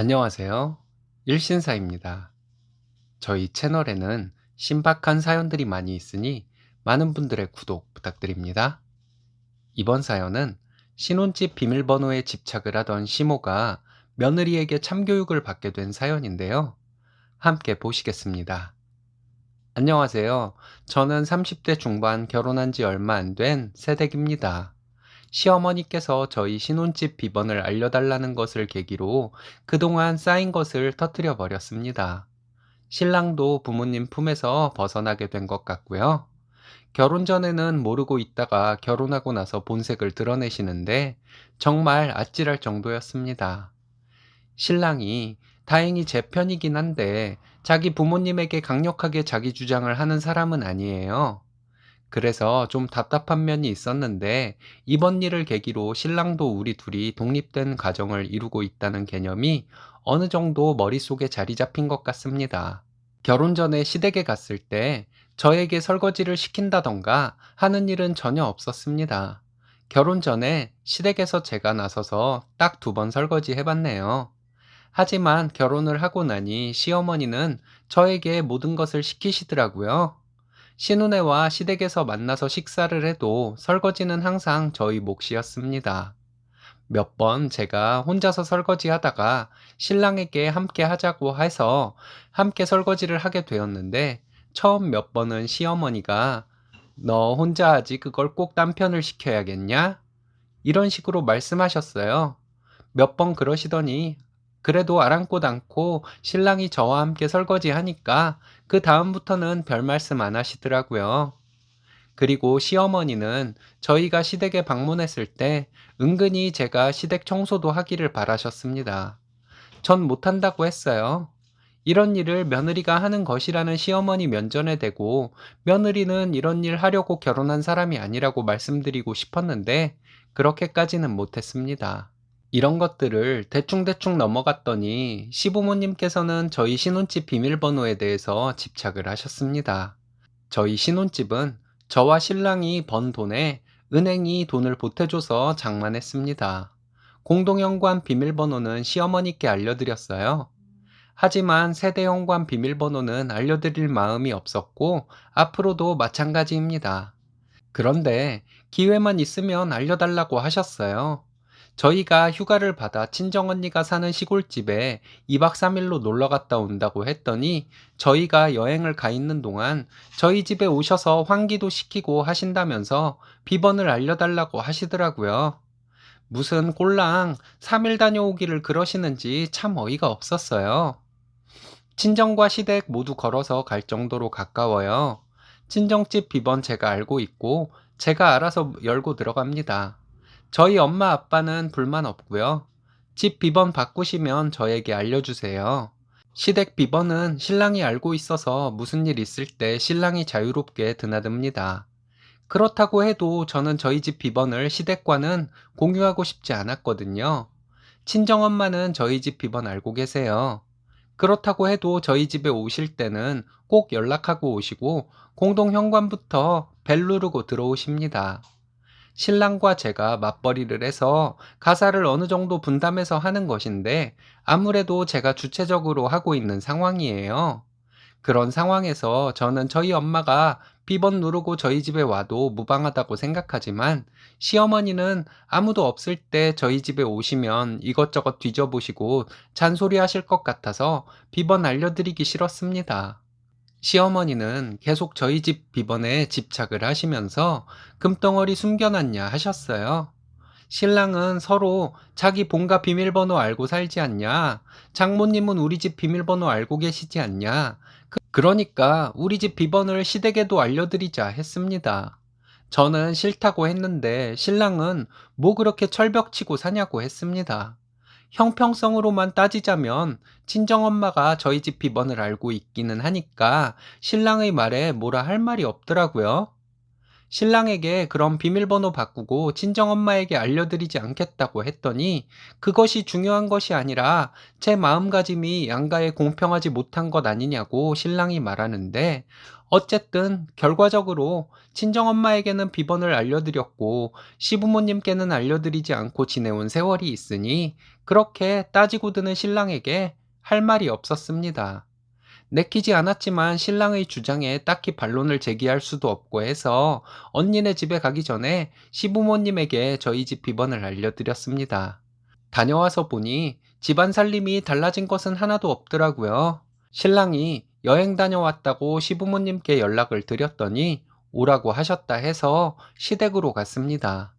안녕하세요. 일신사입니다. 저희 채널에는 신박한 사연들이 많이 있으니 많은 분들의 구독 부탁드립니다. 이번 사연은 신혼집 비밀번호에 집착을 하던 시모가 며느리에게 참교육을 받게 된 사연인데요. 함께 보시겠습니다. 안녕하세요. 저는 30대 중반 결혼한 지 얼마 안 된 새댁입니다. 시어머니께서 저희 신혼집 비번을 알려달라는 것을 계기로 그동안 쌓인 것을 터뜨려 버렸습니다. 신랑도 부모님 품에서 벗어나게 된 것 같고요. 결혼 전에는 모르고 있다가 결혼하고 나서 본색을 드러내시는데 정말 아찔할 정도였습니다. 신랑이 다행히 제 편이긴 한데 자기 부모님에게 강력하게 자기 주장을 하는 사람은 아니에요. 그래서 좀 답답한 면이 있었는데 이번 일을 계기로 신랑도 우리 둘이 독립된 가정을 이루고 있다는 개념이 어느 정도 머릿속에 자리 잡힌 것 같습니다. 결혼 전에 시댁에 갔을 때 저에게 설거지를 시킨다던가 하는 일은 전혀 없었습니다. 결혼 전에 시댁에서 제가 나서서 딱 두 번 설거지 해봤네요. 하지만 결혼을 하고 나니 시어머니는 저에게 모든 것을 시키시더라고요. 신혼애와 시댁에서 만나서 식사를 해도 설거지는 항상 저희 몫이었습니다. 몇 번 제가 혼자서 설거지 하다가 신랑에게 함께 하자고 해서 함께 설거지를 하게 되었는데 처음 몇 번은 시어머니가 너 혼자 하지 그걸 꼭 남편을 시켜야겠냐? 이런 식으로 말씀하셨어요. 몇 번 그러시더니 그래도 아랑곳 않고 신랑이 저와 함께 설거지 하니까 그 다음부터는 별 말씀 안 하시더라고요. 그리고 시어머니는 저희가 시댁에 방문했을 때 은근히 제가 시댁 청소도 하기를 바라셨습니다. 전 못한다고 했어요. 이런 일을 며느리가 하는 것이라는 시어머니 면전에 대고 며느리는 이런 일 하려고 결혼한 사람이 아니라고 말씀드리고 싶었는데 그렇게까지는 못했습니다. 이런 것들을 대충대충 넘어갔더니 시부모님께서는 저희 신혼집 비밀번호에 대해서 집착을 하셨습니다. 저희 신혼집은 저와 신랑이 번 돈에 은행이 돈을 보태줘서 장만했습니다. 공동현관 비밀번호는 시어머니께 알려드렸어요. 하지만 세대현관 비밀번호는 알려드릴 마음이 없었고 앞으로도 마찬가지입니다. 그런데 기회만 있으면 알려달라고 하셨어요. 저희가 휴가를 받아 친정언니가 사는 시골집에 2박 3일로 놀러 갔다 온다고 했더니 저희가 여행을 가 있는 동안 저희 집에 오셔서 환기도 시키고 하신다면서 비번을 알려달라고 하시더라고요. 무슨 꼴랑 3일 다녀오기를 그러시는지 참 어이가 없었어요. 친정과 시댁 모두 걸어서 갈 정도로 가까워요. 친정집 비번 제가 알고 있고 제가 알아서 열고 들어갑니다. 저희 엄마 아빠는 불만 없고요. 집 비번 바꾸시면 저에게 알려주세요. 시댁 비번은 신랑이 알고 있어서 무슨 일 있을 때 신랑이 자유롭게 드나듭니다. 그렇다고 해도 저는 저희 집 비번을 시댁과는 공유하고 싶지 않았거든요. 친정엄마는 저희 집 비번 알고 계세요. 그렇다고 해도 저희 집에 오실 때는 꼭 연락하고 오시고 공동 현관부터 벨 누르고 들어오십니다. 신랑과 제가 맞벌이를 해서 가사를 어느 정도 분담해서 하는 것인데 아무래도 제가 주체적으로 하고 있는 상황이에요. 그런 상황에서 저는 저희 엄마가 비번 누르고 저희 집에 와도 무방하다고 생각하지만 시어머니는 아무도 없을 때 저희 집에 오시면 이것저것 뒤져보시고 잔소리 하실 것 같아서 비번 알려드리기 싫었습니다. 시어머니는 계속 저희 집 비번에 집착을 하시면서 금덩어리 숨겨놨냐 하셨어요. 신랑은 서로 자기 본가 비밀번호 알고 살지 않냐? 장모님은 우리 집 비밀번호 알고 계시지 않냐? 그, 그러니까 우리 집 비번을 시댁에도 알려드리자 했습니다. 저는 싫다고 했는데 신랑은 뭐 그렇게 철벽치고 사냐고 했습니다. 형평성으로만 따지자면 친정엄마가 저희 집 비번을 알고 있기는 하니까 신랑의 말에 뭐라 할 말이 없더라고요. 신랑에게 그럼 비밀번호 바꾸고 친정엄마에게 알려드리지 않겠다고 했더니 그것이 중요한 것이 아니라 제 마음가짐이 양가에 공평하지 못한 것 아니냐고 신랑이 말하는데 어쨌든 결과적으로 친정엄마에게는 비번을 알려드렸고 시부모님께는 알려드리지 않고 지내온 세월이 있으니 그렇게 따지고 드는 신랑에게 할 말이 없었습니다. 내키지 않았지만 신랑의 주장에 딱히 반론을 제기할 수도 없고 해서 언니네 집에 가기 전에 시부모님에게 저희 집 비번을 알려드렸습니다. 다녀와서 보니 집안 살림이 달라진 것은 하나도 없더라고요. 신랑이 여행 다녀왔다고 시부모님께 연락을 드렸더니 오라고 하셨다 해서 시댁으로 갔습니다.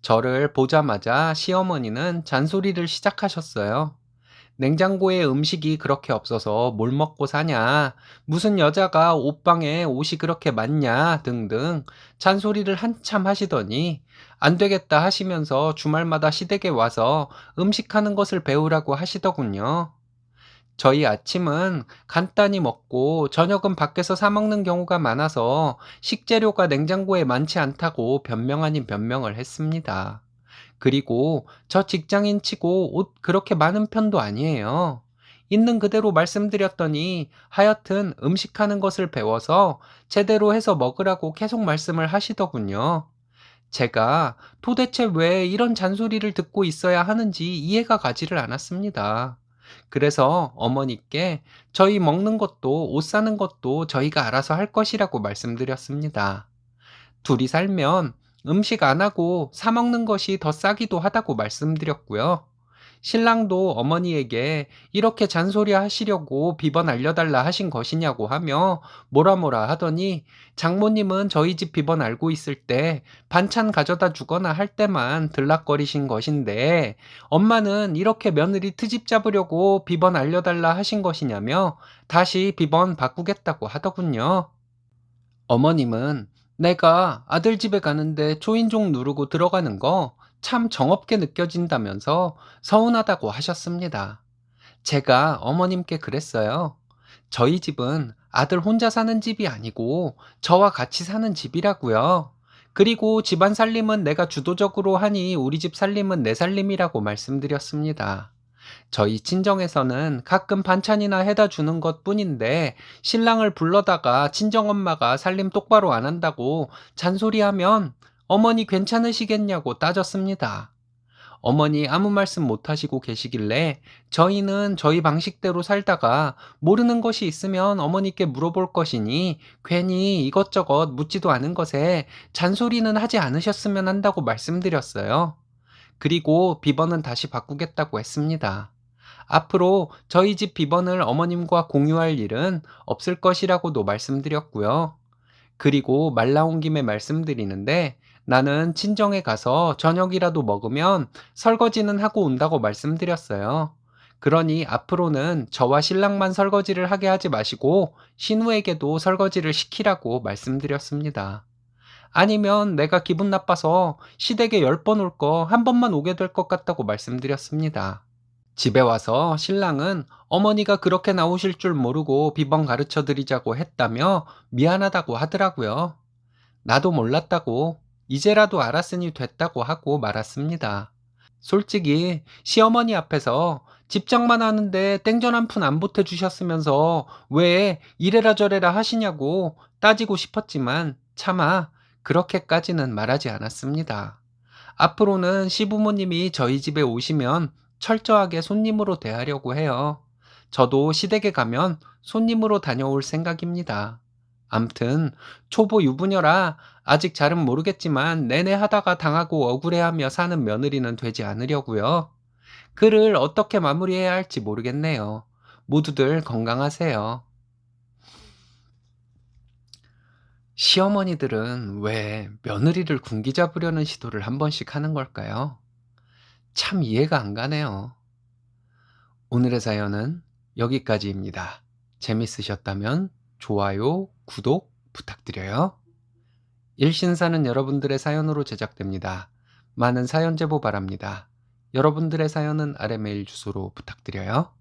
저를 보자마자 시어머니는 잔소리를 시작하셨어요. 냉장고에 음식이 그렇게 없어서 뭘 먹고 사냐, 무슨 여자가 옷방에 옷이 그렇게 많냐 등등 잔소리를 한참 하시더니 안 되겠다 하시면서 주말마다 시댁에 와서 음식하는 것을 배우라고 하시더군요. 저희 아침은 간단히 먹고 저녁은 밖에서 사 먹는 경우가 많아서 식재료가 냉장고에 많지 않다고 변명 아닌 변명을 했습니다. 그리고 저 직장인 치고 옷 그렇게 많은 편도 아니에요. 있는 그대로 말씀드렸더니 하여튼 음식하는 것을 배워서 제대로 해서 먹으라고 계속 말씀을 하시더군요. 제가 도대체 왜 이런 잔소리를 듣고 있어야 하는지 이해가 가지를 않았습니다. 그래서 어머니께 저희 먹는 것도 옷 사는 것도 저희가 알아서 할 것이라고 말씀드렸습니다. 둘이 살면 음식 안 하고 사 먹는 것이 더 싸기도 하다고 말씀드렸고요. 신랑도 어머니에게 이렇게 잔소리 하시려고 비번 알려달라 하신 것이냐고 하며 뭐라 뭐라 하더니 장모님은 저희 집 비번 알고 있을 때 반찬 가져다 주거나 할 때만 들락거리신 것인데 엄마는 이렇게 며느리 트집 잡으려고 비번 알려달라 하신 것이냐며 다시 비번 바꾸겠다고 하더군요. 어머님은 내가 아들 집에 가는데 초인종 누르고 들어가는 거 참 정없게 느껴진다면서 서운하다고 하셨습니다. 제가 어머님께 그랬어요. 저희 집은 아들 혼자 사는 집이 아니고 저와 같이 사는 집이라고요. 그리고 집안 살림은 내가 주도적으로 하니 우리 집 살림은 내 살림이라고 말씀드렸습니다. 저희 친정에서는 가끔 반찬이나 해다 주는 것 뿐인데 신랑을 불러다가 친정엄마가 살림 똑바로 안 한다고 잔소리하면 어머니 괜찮으시겠냐고 따졌습니다. 어머니 아무 말씀 못 하시고 계시길래 저희는 저희 방식대로 살다가 모르는 것이 있으면 어머니께 물어볼 것이니 괜히 이것저것 묻지도 않은 것에 잔소리는 하지 않으셨으면 한다고 말씀드렸어요. 그리고 비번은 다시 바꾸겠다고 했습니다. 앞으로 저희 집 비번을 어머님과 공유할 일은 없을 것이라고도 말씀드렸고요. 그리고 말 나온 김에 말씀드리는데 나는 친정에 가서 저녁이라도 먹으면 설거지는 하고 온다고 말씀드렸어요. 그러니 앞으로는 저와 신랑만 설거지를 하게 하지 마시고 신우에게도 설거지를 시키라고 말씀드렸습니다. 아니면 내가 기분 나빠서 시댁에 열번올 거 한 번만 오게 될 것 같다고 말씀드렸습니다. 집에 와서 신랑은 어머니가 그렇게 나오실 줄 모르고 비번 가르쳐 드리자고 했다며 미안하다고 하더라고요. 나도 몰랐다고 이제라도 알았으니 됐다고 하고 말았습니다. 솔직히 시어머니 앞에서 집장만 하는데 땡전 한 푼 안 보태주셨으면서 왜 이래라 저래라 하시냐고 따지고 싶었지만 차마 그렇게까지는 말하지 않았습니다. 앞으로는 시부모님이 저희 집에 오시면 철저하게 손님으로 대하려고 해요. 저도 시댁에 가면 손님으로 다녀올 생각입니다. 암튼 초보 유부녀라 아직 잘은 모르겠지만 내내 하다가 당하고 억울해하며 사는 며느리는 되지 않으려고요. 글을 어떻게 마무리해야 할지 모르겠네요. 모두들 건강하세요. 시어머니들은 왜 며느리를 군기 잡으려는 시도를 한 번씩 하는 걸까요? 참 이해가 안 가네요. 오늘의 사연은 여기까지입니다. 재밌으셨다면 좋아요, 구독 부탁드려요. 일신사는 여러분들의 사연으로 제작됩니다. 많은 사연 제보 바랍니다. 여러분들의 사연은 아래 메일 주소로 부탁드려요.